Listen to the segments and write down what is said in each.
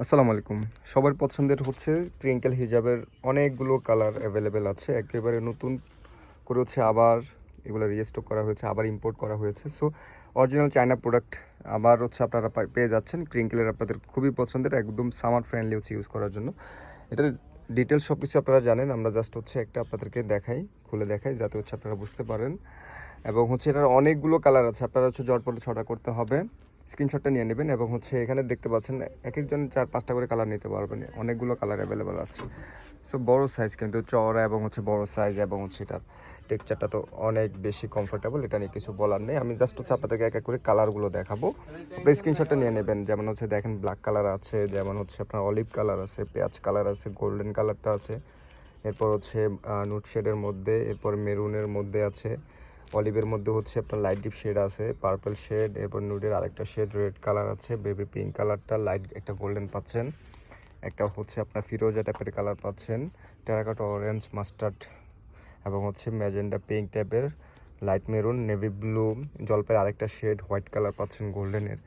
আসসালামু আলাইকুম। সবার পছন্দের হচ্ছে ট্রিঙ্কেল হিজাবের অনেকগুলো কালার অ্যাভেলেবেল আছে। একেবারে নতুন করে হচ্ছে আবার এগুলো রিস্টক করা হয়েছে, আবার ইম্পোর্ট করা হয়েছে। সো অরিজিনাল চায়না প্রোডাক্ট আবার হচ্ছে আপনারা পেয়ে যাচ্ছেন। ক্রিঙ্কেলের আপনাদের খুবই পছন্দের, একদম সামার ফ্রেন্ডলি হচ্ছে ইউজ করার জন্য। এটার ডিটেলস সব কিছু আপনারা জানেন, আমরা জাস্ট হচ্ছে একটা আপনাদেরকে দেখাই, খুলে দেখাই, যাতে হচ্ছে আপনারা বুঝতে পারেন। এবং হচ্ছে এটার অনেকগুলো কালার আছে। আপনারা হচ্ছে জটপটে ছটা করতে হবে। স্ক্রিনশটটা নিয়ে নেবেন এবং হচ্ছে এখানে দেখতে পাচ্ছেন এক একজন চার পাঁচটা করে কালার নিতে পারবেন। অনেকগুলো কালার অ্যাভেলেবেল আছে। সো বড় সাইজ কিন্তু চওড়া এবং হচ্ছে বড় সাইজ এবং হচ্ছে এটার টেক্সচারটা তো অনেক বেশি কমফোর্টেবল এটা নিয়ে কিছু বলার নেই। আমি জাস্ট হচ্ছে আপনাদেরকে এক এক করে কালারগুলো দেখাবো। আপনি স্ক্রিনশটটা নিয়ে নেবেন। যেমন হচ্ছে দেখেন ব্ল্যাক কালার আছে, যেমন হচ্ছে আপনার অলিভ কালার আছে, পেঁয়াজ কালার আছে গোল্ডেন কালারটা আছে। এরপর হচ্ছে নুট শেডের মধ্যে, এরপর মেরুনের মধ্যে আছে। অলিভের মধ্যে হচ্ছে আপনার লাইট ডিপ শেড আছে পার্পল শেড এরপর নুডের আরেকটা শেড রেড কালার আছে বেবি পিঙ্ক কালারটা লাইট একটা গোল্ডেন পাচ্ছেন। একটা হচ্ছে আপনার ফিরোজা টাইপের কালার পাচ্ছেন টেরাকোটা অরেঞ্জ মাস্টার্ড এবং হচ্ছে ম্যাজেন্ডা পিঙ্ক টাইপের লাইট মেরুন নেভি ব্লু জলপাইয়ের আরেকটা শেড হোয়াইট কালার পাচ্ছেন গোল্ডেনের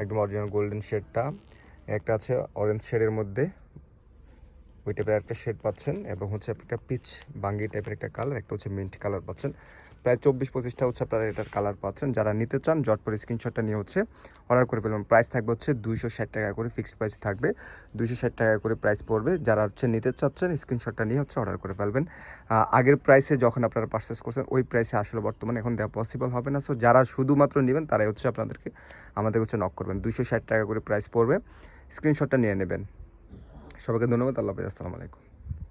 একদম অরিজিনাল গোল্ডেন শেডটা একটা আছে অরেঞ্জ শেডের মধ্যে, ওই টাইপের একটা শেড পাচ্ছেন এবং হচ্ছে একটা পিচ বাঙ্গি টাইপের একটা কালার একটা হচ্ছে মিন্ট কালার পাচ্ছেন। প্রায় চব্বিশ পঁচিশটা হচ্ছে আপনারা এটার কালার পাচ্ছেন। যারা নিতে চান জট করে স্ক্রিনশটটা নিয়ে হচ্ছে অর্ডার করে ফেলবেন। প্রাইস থাকবে হচ্ছে দুইশো ষাট টাকা করে ফিক্সড প্রাইস থাকবে। দুইশো ষাট টাকা করে প্রাইস পড়বে। যারা হচ্ছে নিতে চাচ্ছেন স্ক্রিনশটটা নিয়ে হচ্ছে অর্ডার করে ফেলবেন। আগের প্রাইসে যখন আপনারা পারচেস করছেন, ওই প্রাইসে আসলে বর্তমানে এখন দেওয়া পসিবল হবে না। সো যারা শুধুমাত্র নেবেন, তারাই হচ্ছে আপনাদেরকে আমাদের হচ্ছে নক করবেন। দুইশো ষাট টাকা করে প্রাইস পড়বে। স্ক্রিনশটটা নিয়ে নেবেন। সবাইকে ধন্যবাদ। আল্লাহ হাফেজ। আসসালামু আলাইকুম।